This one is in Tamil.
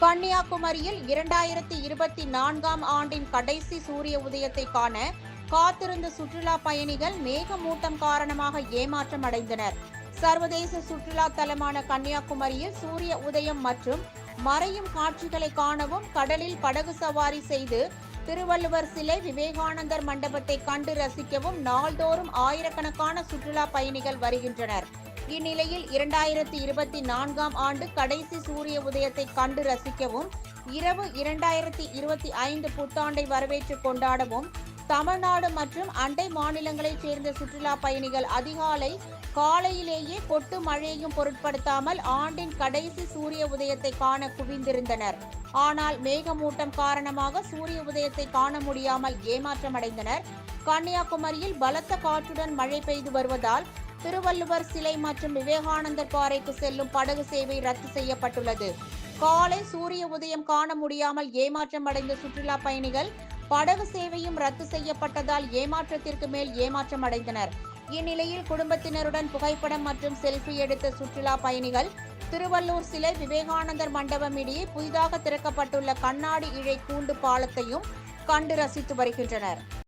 கன்னியாகுமரியில் இரண்டாயிரத்தி இருபத்தி நான்காம் ஆண்டின் கடைசி சூரிய உதயத்தை காண காத்திருந்த சுற்றுலா பயணிகள் மேகமூட்டம் காரணமாக ஏமாற்றம் அடைந்தனர். சர்வதேச சுற்றுலா தலமான கன்னியாகுமரியில் சூரிய உதயம் மற்றும் மறையும் காட்சிகளை காணவும் கடலில் படகு சவாரி செய்து திருவள்ளுவர் சிலை விவேகானந்தர் மண்டபத்தை கண்டு ரசிக்கவும் நாள்தோறும் ஆயிரக்கணக்கான சுற்றுலா பயணிகள் வருகின்றனர். இந்நிலையில் இரண்டாயிரத்தி இருபத்தி நான்காம் ஆண்டு கடைசி சூரிய உதயத்தை கண்டு ரசிக்கவும் இரவு இரண்டாயிரத்தி இருபத்தி ஐந்து புத்தாண்டை வரவேற்று கொண்டாடவும் தமிழ்நாடு மற்றும் அண்டை மாநிலங்களைச் சேர்ந்த சுற்றுலா பயணிகள் அதிகாலை காலையிலேயே கொட்டு மழையையும் பொருட்படுத்தாமல் ஆண்டின் கடைசி சூரிய உதயத்தை காண குவிந்திருந்தனர். ஆனால் மேகமூட்டம் காரணமாக சூரிய உதயத்தை காண முடியாமல் ஏமாற்றமடைந்தனர். கன்னியாகுமரியில் பலத்த காற்றுடன் மழை பெய்து வருவதால் திருவள்ளுவர் சிலை மற்றும் விவேகானந்தர் பாறைக்கு செல்லும் படகு சேவை ரத்து செய்யப்பட்டுள்ளது. காலை சூரிய உதயம் காண முடியாமல் ஏமாற்றம் அடைந்த சுற்றுலா பயணிகள் படகு சேவையும் ரத்து செய்யப்பட்டதால் ஏமாற்றத்திற்கு மேல் ஏமாற்றம் அடைந்தனர். இந்நிலையில் குடும்பத்தினருடன் புகைப்படம் மற்றும் செல்ஃபி எடுத்த சுற்றுலா பயணிகள் திருவள்ளூர் சிலை விவேகானந்தர் மண்டபம் இடையே புதிதாக திறக்கப்பட்டுள்ள கண்ணாடி இழை கூண்டு பாலத்தையும் கண்டு ரசித்து வருகின்றனர்.